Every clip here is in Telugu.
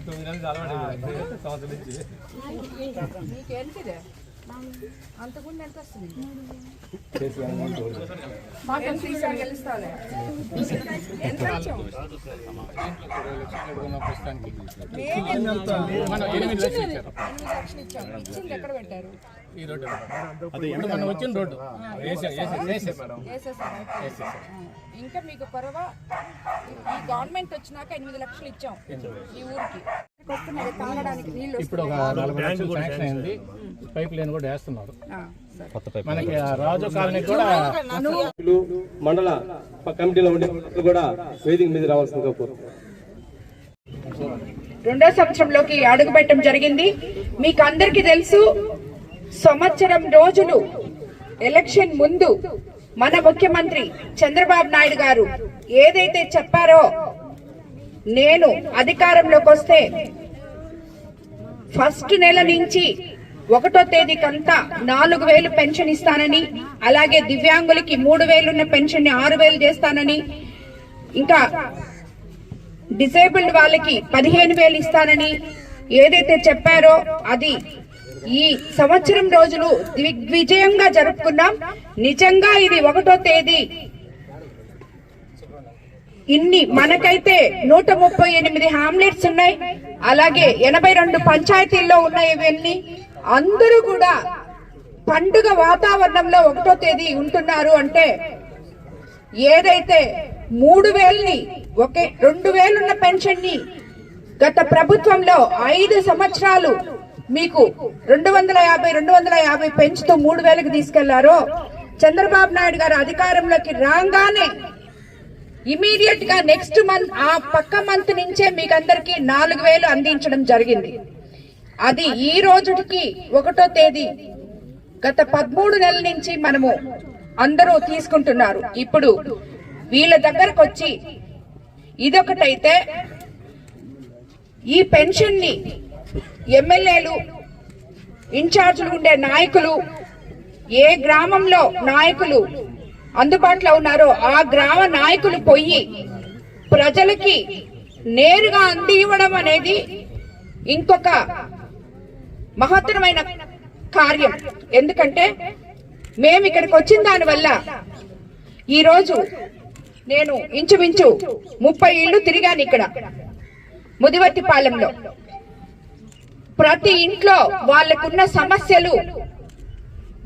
తొమ్మిది నెలలు అలవాటు సంవత్సరం నుంచి అంతకుముందు ఎంత వస్తుంది? ఇచ్చింది ఎక్కడ పెట్టారు? ఈ రోడ్డు. అదే మనం వచ్చిన రోడ్డు. వేసాం వేసాం వేసాం మేడం. వేసేసారు ఇంకా మీకు పర్వ ఈ గవర్నమెంట్ వచ్చినాక ఎనిమిది లక్షలు ఇచ్చాం ఈ ఊరికి. ఇప్పుడు ఒక నలభై లక్షలు శాంక్షన్ అయింది. పైప్ లైన్ కూడా వేస్తున్నారు. మనకి ఆ రాజు కాలనీ కూడా మండల కమిటీలో ఉండే వాళ్ళు కూడా వేదిక మీద రావాల్సిందిగా కోరుతున్నాను రెండో సంవత్సరంలోకి అడుగుపెట్టడం జరిగింది. మీకు అందరికీ తెలుసు సంవత్సరం రోజులు ఎలక్షన్ ముందు మన ముఖ్యమంత్రి చంద్రబాబు నాయుడు గారు ఏదైతే చెప్పారో నేను అధికారంలోకి వస్తే ఫస్ట్ నెల నుంచి ఒకటో తేదీకంతా నాలుగు వేలు పెన్షన్ ఇస్తానని అలాగే దివ్యాంగులకి మూడు వేలున్న పెన్షన్ని ఆరు వేలు చేస్తానని ఇంకా డిసేబుల్డ్ వాళ్ళకి పదిహేను వేలు ఇస్తానని ఏదైతే చెప్పారో అది ఈ సంవత్సరం రోజులు దిగ్విజయంగా జరుపుకున్నాం. నిజంగా ఇది ఒకటో తేదీ. ఇన్ని మనకైతే నూట ముప్పై ఎనిమిది హామ్లెట్స్ ఉన్నాయి. అలాగే ఎనభై రెండు పంచాయతీల్లో ఉన్నాయి ఇవన్నీ. అందరూ కూడా పండుగ వాతావరణంలో ఒకటో తేదీ ఉంటున్నారు అంటే ఏదైతే మూడు వేలని ఒకే రెండు వేలున్న పెన్షన్ని గత ప్రభుత్వంలో ఐదు సంవత్సరాలు మీకు రెండు వందల యాభై రెండు వందల యాభై పెంచుతూ మూడు వేలకు తీసుకెళ్ళారో చంద్రబాబు నాయుడు గారు అధికారంలోకి రాగానే ఇమీడియట్గా నెక్స్ట్ మంత్ ఆ పక్క మంత్ నుంచే మీకు అందరికి నాలుగు వేలు అందించడం జరిగింది. అది ఈ రోజుకి ఒకటో తేదీ. గత పదమూడు నెలల నుంచి మనము అందరూ తీసుకుంటున్నారు. ఇప్పుడు వీళ్ళ దగ్గరకు వచ్చి ఇదొకటైతే ఈ పెన్షన్ని ఎమ్మెల్యేలు ఇన్ఛార్జ్లు ఉండే నాయకులు ఏ గ్రామంలో నాయకులు అందుబాటులో ఉన్నారో ఆ గ్రామ నాయకులు పోయి ప్రజలకి నేరుగా అంది ఇవ్వడం అనేది ఇంకొక మహత్తరమైన కార్యం. ఎందుకంటే మేము ఇక్కడికి వచ్చిన దానివల్ల ఈరోజు నేను ఇంచుమించు ముప్పై ఇళ్ళు తిరిగాను ఇక్కడ ముదివర్తిపాలెంలో ప్రతి ఇంట్లో వాళ్ళకున్న సమస్యలు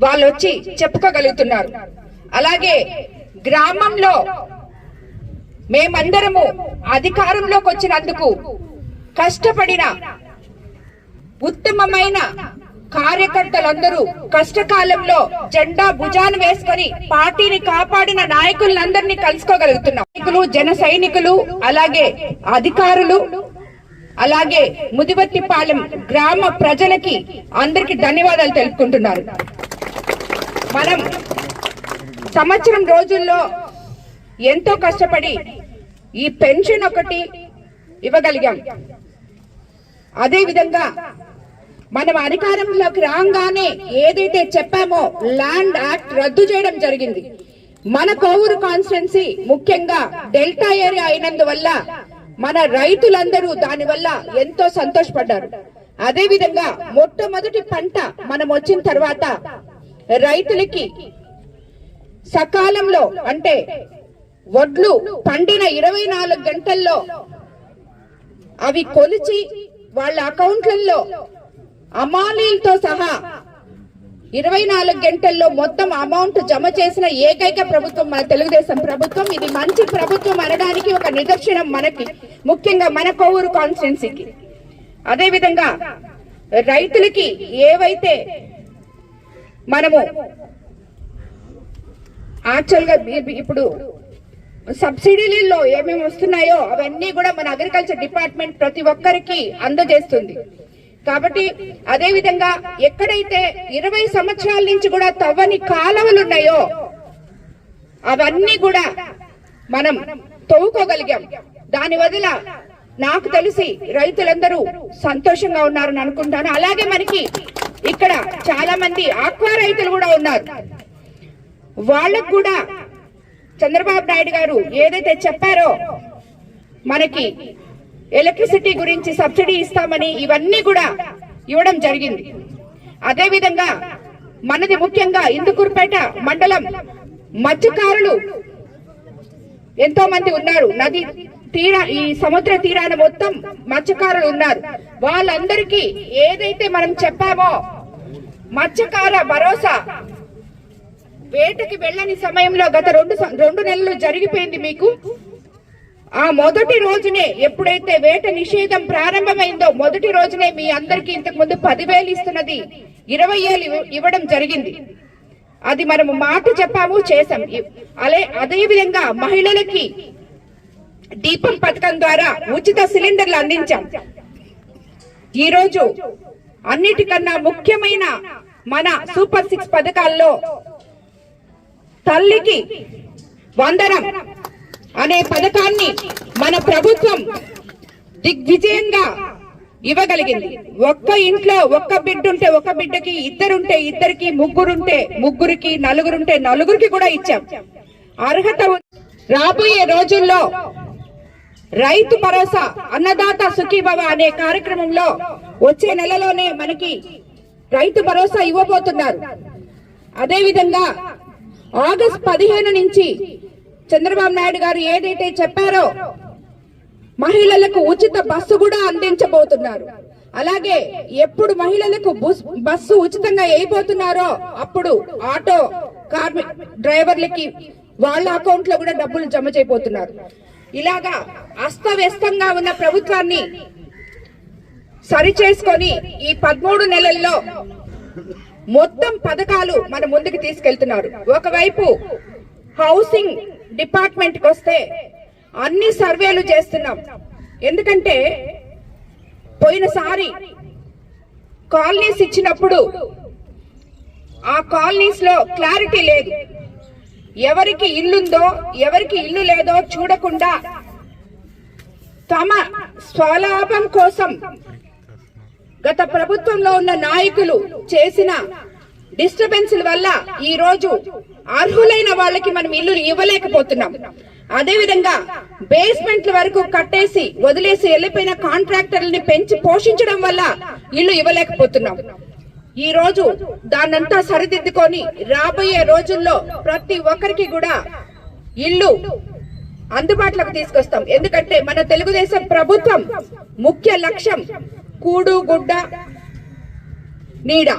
వాళ్ళు వచ్చి చెప్పుకోగలుగుతున్నారు. అలాగే గ్రామంలో మేమందరము అధికారంలోకి వచ్చినందుకు కష్టపడిన ఉత్తమమైన కార్యకర్తలందరూ కష్టకాలంలో జెండా భుజాన్ని వేసుకొని పార్టీని కాపాడిన నాయకులందరినీ కలుసుకోగలుగుతున్నాం. నాయకులు జన సైనికులు అలాగే అధికారులు అలాగే ముదివత్తిపాలెం గ్రామ ప్రజలకి అందరికి ధన్యవాదాలు తెలుపుకుంటున్నారు. మనం సంవత్సరం రోజుల్లో ఎంతో కష్టపడి ఈ పెన్షన్ ఒకటి ఇవ్వగలిగాం. అదేవిధంగా మనం అధికారంలోకి రాగానే ఏదైతే చెప్పామో ల్యాండ్ యాక్ట్ రద్దు చేయడం జరిగింది. మన కోవూరు కాన్స్టిట్యున్సీ ముఖ్యంగా డెల్టా ఏరియా అయినందువల్ల మన రైతులందరూ దానివల్ల ఎంతో సంతోషపడ్డారు. అదే విధంగా మొట్టమొదటి పంట మనం వచ్చిన తర్వాత రైతులకి సకాలంలో అంటే వడ్లు పండిన ఇరవై నాలుగు గంటల్లో అవి కొలిచి వాళ్ళ అకౌంట్లలో అమాలీలతో సహా ఇరవై నాలుగు గంటల్లో మొత్తం అమౌంట్ జమ చేసిన ఏకైక ప్రభుత్వం మన తెలుగుదేశం ప్రభుత్వం. ఇది మంచి ప్రభుత్వం అనడానికి ఒక నిదర్శనం మనకి ముఖ్యంగా మన కోవూరు కాన్స్టిట్యున్సీకి. అదేవిధంగా రైతులకి ఏవైతే మనము యాక్చువల్గా ఇప్పుడు సబ్సిడీలలో ఏమేమి వస్తున్నాయో అవన్నీ కూడా మన అగ్రికల్చర్ డిపార్ట్మెంట్ ప్రతి ఒక్కరికి అందజేస్తుంది. కాబట్టి అదే విధంగా ఎక్కడైతే ఇరవై సంవత్సరాల నుంచి కూడా తవ్వని కాలువలు ఉన్నాయో అవన్నీ కూడా మనం తవ్వుకోగలిగాం. దాని వదిల నాకు తెలిసి రైతులందరూ సంతోషంగా ఉన్నారని అనుకుంటాను. అలాగే మనకి ఇక్కడ చాలా మంది ఆక్వా రైతులు కూడా ఉన్నారు. వాళ్ళకు కూడా చంద్రబాబు నాయుడు గారు ఏదైతే చెప్పారో మనకి ఎలక్ట్రిసిటీ గురించి సబ్సిడీ ఇస్తామని ఇవన్నీ కూడా ఇవ్వడం జరిగింది. అదేవిధంగా మనది ముఖ్యంగా ఇందుకూరుపేట మండలం మత్స్యకారులు ఎంతో మంది ఉన్నారు. నది తీర ఈ సముద్ర తీరాన మొత్తం మత్స్యకారులు ఉన్నారు. వాళ్ళందరికీ ఏదైతే మనం చెప్పామో మత్స్యకార భరోసా వేటకి వెళ్ళని సమయంలో గత రెండు సం- రెండు నెలలు జరిగిపోయింది మీకు. ఆ మొదటి రోజునే ఎప్పుడైతే వేట నిషేధం ప్రారంభమైందో మొదటి రోజునే మీ అందరికి ఇంతకు ముందు పదివేలు ఇస్తున్నది ఇరవై ఏళ్ళు ఇవ్వడం జరిగింది. అది మనము మాట చెప్పాము చేసాం అలే అదే విధంగా మహిళలకి దీపం పథకం ద్వారా ఉచిత సిలిండర్లు అందించాం. ఈరోజు అన్నిటికన్నా ముఖ్యమైన మన సూపర్ సిక్స్ పథకాల్లో తల్లికి వందనం అనే పథకాన్ని మన ప్రభుత్వం దిగ్విజయంగా ఇవ్వగలిగింది. ఒక్క ఇంట్లో ఒక్క బిడ్డ ఉంటే ఒక బిడ్డకి ఇద్దరుంటే ఇద్దరికి ముగ్గురుంటే ముగ్గురికి నలుగురుంటే నలుగురికి కూడా ఇచ్చాం. అర్హత రాబోయే రోజుల్లో రైతు భరోసా అన్నదాత సుఖీభవ అనే కార్యక్రమంలో వచ్చే నెలలోనే మనకి రైతు భరోసా ఇవ్వబోతున్నారు. అదేవిధంగా ఆగస్ట్ పదిహేను నుంచి చంద్రబాబు నాయుడు గారు ఏదైతే చెప్పారో మహిళలకు ఉచిత బస్సు కూడా అందించబోతున్నారు. అలాగే ఎప్పుడు మహిళలకు బుస్- బస్సు ఉచితంగా వేయబోతున్నారో అప్పుడు ఆటో కార్మి డ్రైవర్లకి వాళ్ళ అకౌంట్లో కూడా డబ్బులు జమ చేయబోతున్నారు. ఇలాగా అస్తవ్యస్తంగా ఉన్న ప్రభుత్వాన్ని సరి చేసుకొని ఈ పదమూడు నెలల్లో మొత్తం పథకాలు మన ముందుకు తీసుకెళ్తున్నారు. ఒకవైపు హౌసింగ్ డిపార్ట్మెంట్కి వస్తే అన్ని సర్వేలు చేస్తున్నాం. ఎందుకంటే పోయినసారి కాలనీస్ ఇచ్చినప్పుడు ఆ కాలనీస్లో క్లారిటీ లేదు. ఎవరికి ఇల్లుందో ఎవరికి ఇల్లు లేదో చూడకుండా తమ స్వలాభం కోసం గత ప్రభుత్వంలో ఉన్న నాయకులు చేసిన డిస్టర్బెన్స్ల వల్ల ఈ రోజు అర్హులైన వాళ్ళకి మనం ఇల్లు ఇవ్వలేకపోతున్నాం. అదే విధంగా బేస్మెంట్ల వరకు కట్టేసి వదిలేసి వెళ్ళిపోయిన కాంట్రాక్టర్లని పెంచి పోషించడం వల్ల ఇల్లు ఇవ్వలేకపోతున్నాం. ఈ రోజు దాన్నంతా సరిదిద్దుకొని రాబోయే రోజుల్లో ప్రతి ఒక్కరికి కూడా ఇల్లు అందుబాటులోకి తీసుకొస్తాం. ఎందుకంటే మన తెలుగుదేశం ప్రభుత్వం ముఖ్య లక్ష్యం కూడు గుడ్డ నీడ.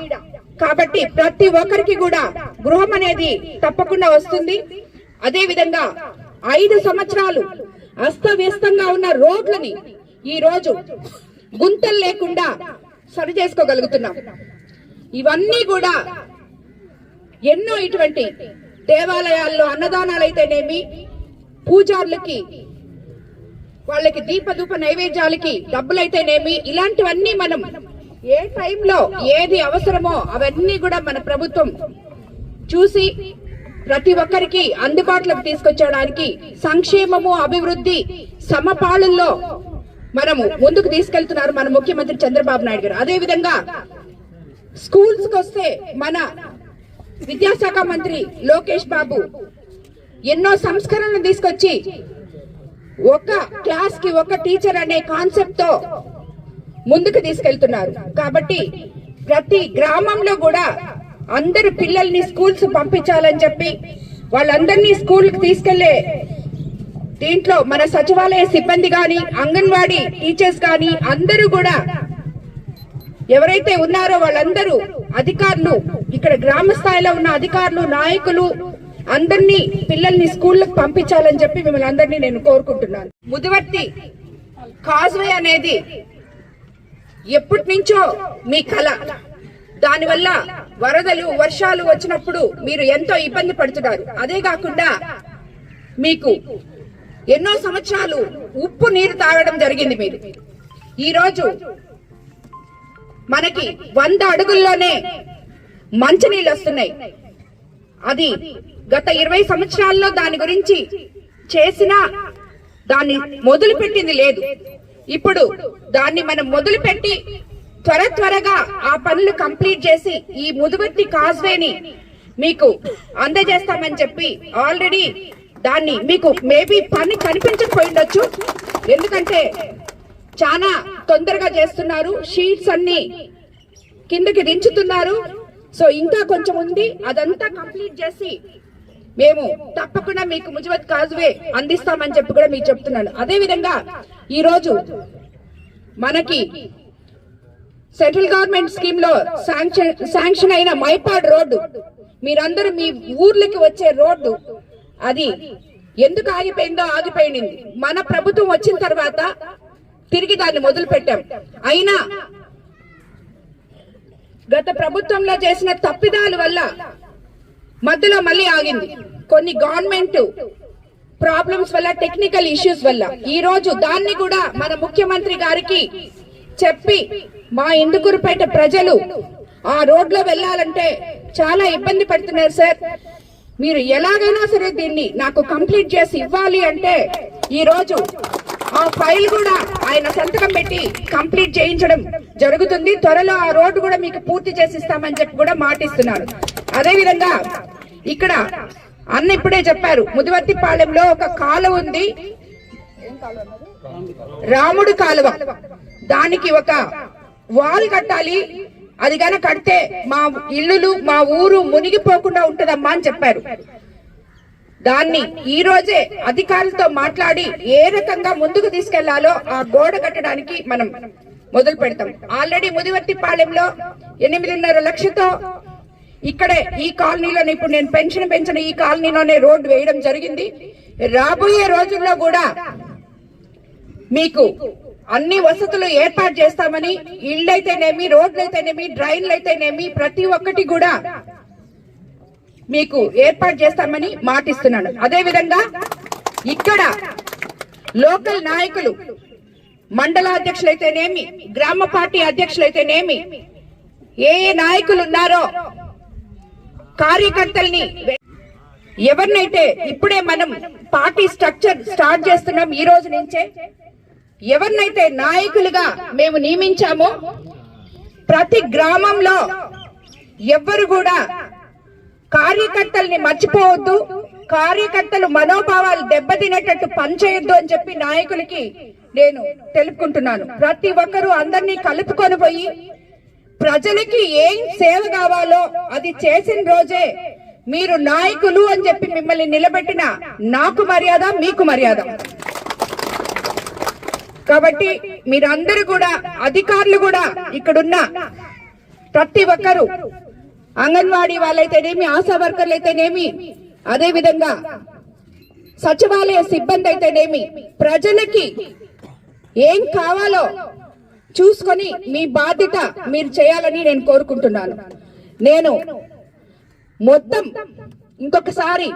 కాబట్టి ప్రతి ఒక్కరికి కూడా గృహం అనేది తప్పకుండా వస్తుంది. అదే విధంగా ఐదు సంవత్సరాలు అస్తవ్యస్తంగా ఉన్న రోడ్లని ఈ రోజు గుంతలు లేకుండా సరి చేసుకోగలుగుతున్నాం. ఇవన్నీ కూడా ఎన్నో ఇటువంటి దేవాలయాల్లో అన్నదానాలు అయితేనేమి పూజార్లకి వాళ్ళకి దీపధూప నైవేద్యాలకి డబ్బులైతేనేమి ఇలాంటివన్నీ మనం ఏ టైంలో ఏది అవసరమో అవన్నీ కూడా మన ప్రభుత్వం చూసి ప్రతి ఒక్కరికి అందుబాటులోకి తీసుకొచ్చడానికి సంక్షేమము అభివృద్ధి సమపాళుల్లో మనము ముందుకు తీసుకెళ్తున్నారు మన ముఖ్యమంత్రి చంద్రబాబు నాయుడు గారు. అదే విధంగా స్కూల్స్కి వస్తే మన విద్యాశాఖ మంత్రి లోకేష్ బాబు ఎన్నో సంస్కరణలు తీసుకొచ్చి ఒక క్లాస్కి ఒక టీచర్ అనే కాన్సెప్ట్తో ముందుకు తీసుకెళ్తున్నారు. కాబట్టి ప్రతి గ్రామంలో కూడా అందరు పిల్లల్ని స్కూల్స్ పంపించాలని చెప్పి వాళ్ళందరినీ స్కూల్కి తీసుకెళ్ళే దీంట్లో మన సచివాలయ సిబ్బంది గాని అంగన్వాడీ టీచర్స్ గాని అందరూ కూడా ఎవరైతే ఉన్నారో వాళ్ళందరూ అధికారులు ఇక్కడ గ్రామ స్థాయిలో ఉన్న అధికారులు నాయకులు అందరినీ పిల్లల్ని స్కూళ్ళకు పంపించాలని చెప్పి మిమ్మల్ని అందరినీ నేను కోరుకుంటున్నాను. ముదివర్తి కాజ్వే అనేది ఎప్పటి నుంచో మీ కళ దానివల్ల వరదలు వర్షాలు వచ్చినప్పుడు మీరు ఎంతో ఇబ్బంది పడుతున్నారు. అదే కాకుండా మీకు ఎన్నో సంవత్సరాలు ఉప్పు నీరు తాగడం జరిగింది మీరు. ఈరోజు మనకి వంద అడుగుల్లోనే మంచినీళ్ళు వస్తున్నాయి. అది గత ఇరవై సంవత్సరాల్లో దాని గురించి చేసిన దాన్ని మొదలు పెట్టింది లేదు. ఇప్పుడు దాన్ని మనం మొదలుపెట్టి త్వర త్వరగా ఆ పనులు కంప్లీట్ చేసి ఈ ముదువర్తి కాజ్వేని మీకు అందజేస్తామని చెప్పి ఆల్రెడీ దాన్ని మీకు మేబీ పని కనిపించకపోయిండొచ్చు. ఎందుకంటే చాలా తొందరగా చేస్తున్నారు. షీట్స్ అన్ని కిందకి దించుతున్నారు. సో ఇంకా కొంచెం ఉంది. అదంతా కంప్లీట్ చేసి మేము తప్పకుండా మీకు ముజవత్ కాజువే అందిస్తామని చెప్పి కూడా మీకు చెప్తున్నాను అదే విధంగా ఈ రోజు మనకి సెంట్రల్ గవర్నమెంట్ స్కీమ్లో శాంక్షన్ శాంక్షన్ అయిన మైపాడ్ రోడ్డు మీరందరూ మీ ఊర్లకి వచ్చే రోడ్డు అది ఎందుకు ఆగిపోయిందో ఆగిపోయింది. మన ప్రభుత్వం వచ్చిన తర్వాత తిరిగి దాన్ని మొదలు పెట్టాం అయినా గత ప్రభుత్వంలో చేసిన తప్పిదాల వల్ల మధ్యలో మళ్ళీ ఆగింది. కొన్ని గవర్నమెంట్ ప్రాబ్లమ్స్ వల్ల టెక్నికల్ ఇష్యూస్ వల్ల. ఈ రోజు దాన్ని కూడా మన ముఖ్యమంత్రి గారికి చెప్పి మా ఇందుకూరుపేట ప్రజలు ఆ రోడ్లో వెళ్ళాలంటే చాలా ఇబ్బంది పడుతున్నారు సార్. మీరు ఎలాగైనా సరే దీన్ని నాకు కంప్లీట్ చేసి ఇవ్వాలి అంటే ఈ రోజు ఆ ఫైల్ కూడా ఆయన సంతకం పెట్టి కంప్లీట్ చేయించడం జరుగుతుంది. త్వరలో ఆ రోడ్డు కూడా మీకు పూర్తి చేసి ఇస్తామని చెప్పి కూడా మాటిస్తున్నారు. అదేవిధంగా ఇక్కడ అన్న ఇప్పుడే చెప్పారు ముదివర్తిపాలెంలో ఒక కాలువ ఉంది. రాముడు కాలువ. దానికి ఒక వాల్ కట్టాలి. అది గన కడితే మా ఇల్లులు మా ఊరు మునిగిపోకుండా ఉంటదమ్మా అని చెప్పారు. దాన్ని ఈ రోజే అధికారులతో మాట్లాడి ఏ రకంగా ముందుకు తీసుకెళ్ళాలో ఆ గోడ కట్టడానికి మనం మొదలు పెడతాం. ఆల్రెడీ ముదివర్తి పాలెంలో ఎనిమిదిన్నర లక్షతో ఇక్కడే ఈ కాలనీలోనే ఇప్పుడు నేను పెన్షన్ పెంచిన ఈ కాలనీలోనే రోడ్డు వేయడం జరిగింది. రాబోయే రోజుల్లో కూడా మీకు అన్ని వసతులు ఏర్పాటు చేస్తామని ఇళ్ళైతేనేమి రోడ్లైతేనేమి డ్రైన్లు అయితేనేమి ప్రతి ఒక్కటి కూడా మీకు ఏర్పాటు చేస్తామని మాటిస్తున్నాను. అదే విధంగా ఇక్కడ లోకల్ నాయకులు మండల అధ్యక్షులైతేనేమి గ్రామ పార్టీ అధ్యక్షులైతేనేమి ఏ ఏ నాయకులు ఉన్నారో కార్యకర్తల్ని ఎవరినైతే ఇప్పుడే మనం పార్టీ స్ట్రక్చర్ స్టార్ట్ చేస్తున్నాం ఈ రోజు నుంచే ఎవరినైతే నాయకులుగా మేము నియమించామో ప్రతి గ్రామంలో ఎవ్వరు కూడా కార్యకర్తల్ని మర్చిపోవద్దు కార్యకర్తలు మనోభావాలు దెబ్బతినేటట్టు పనిచేయొద్దు అని చెప్పి నాయకులకి నేను తెలుపుకుంటున్నాను. ప్రతి ఒక్కరూ అందరినీ కలుపుకొని పోయి ప్రజలకి ఏం సేవ కావాలో అది చేసిన రోజే. మీరు నాయకులు అని చెప్పి మిమ్మల్ని నిలబెట్టిన నాకు మర్యాద మీకు మర్యాద. కాబట్టి మీరందరూ కూడా అధికారులు కూడా ఇక్కడున్న ప్రతి ఒక్కరు అంగన్వాడీ వాళ్ళైతేనేమి ఆశా వర్కర్లు అయితేనేమి అదే విధంగా సచివాలయ సిబ్బంది అయితేనేమి ప్రజలకి ఏం కావాలో చూసుకొని మీ బాధ్యత మీరు చేయాలని నేను కోరుకుంటున్నాను. నేను మొత్తం ఇంకొకసారి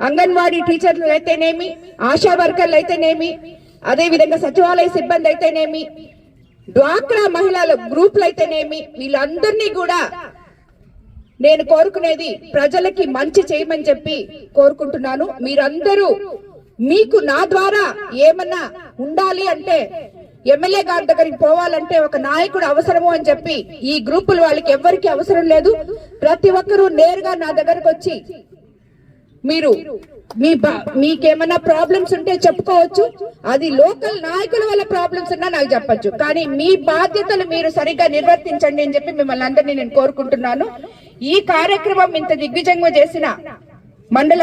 అంగన్వాడీ టీచర్లు అయితేనేమి ఆశా వర్కర్లు అయితేనేమి అదే విధంగా సచివాలయ సిబ్బంది అయితేనేమి డ్వాక్రా మహిళల గ్రూపులు అయితేనేమి వీళ్ళందరినీ కూడా నేను కోరుకునేది ప్రజలకి మంచి చేయమని చెప్పి కోరుకుంటున్నాను. మీరందరూ మీకు నా ద్వారా ఏమన్నా ఉండాలి అంటే ఎమ్మెల్యే గారి దగ్గరికి పోవాలంటే ఒక నాయకుడు అవసరము అని చెప్పి ఈ గ్రూపుల వాళ్ళకి ఎవరికి అవసరం లేదు. ప్రతి ఒక్కరూ నేరుగా నా దగ్గరకు వచ్చి మీరు మీ బా- మీకేమన్నా ప్రాబ్లమ్స్ ఉంటే చెప్పుకోవచ్చు. అది లోకల్ నాయకుల వల్ల ప్రాబ్లమ్స్ ఉన్నా నాకు చెప్పచ్చు. కానీ మీ బాధ్యతలు మీరు సరిగ్గా నిర్వర్తించండి అని చెప్పి మిమ్మల్ని అందరినీ నేను కోరుకుంటున్నాను. ఈ కార్యక్రమం ఇంత దిగ్విజయంగా చేసిన మండల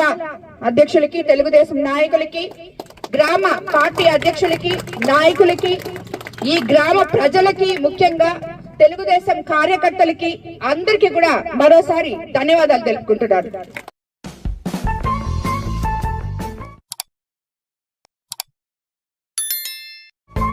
అధ్యక్షులకి తెలుగుదేశం నాయకులకి గ్రామ పార్టీ అధ్యక్షులకి నాయకులకి ఈ గ్రామ ప్రజలకి ముఖ్యంగా తెలుగుదేశం కార్యకర్తలకి అందరికీ కూడా మరోసారి ధన్యవాదాలు తెలుపుకుంటున్నారు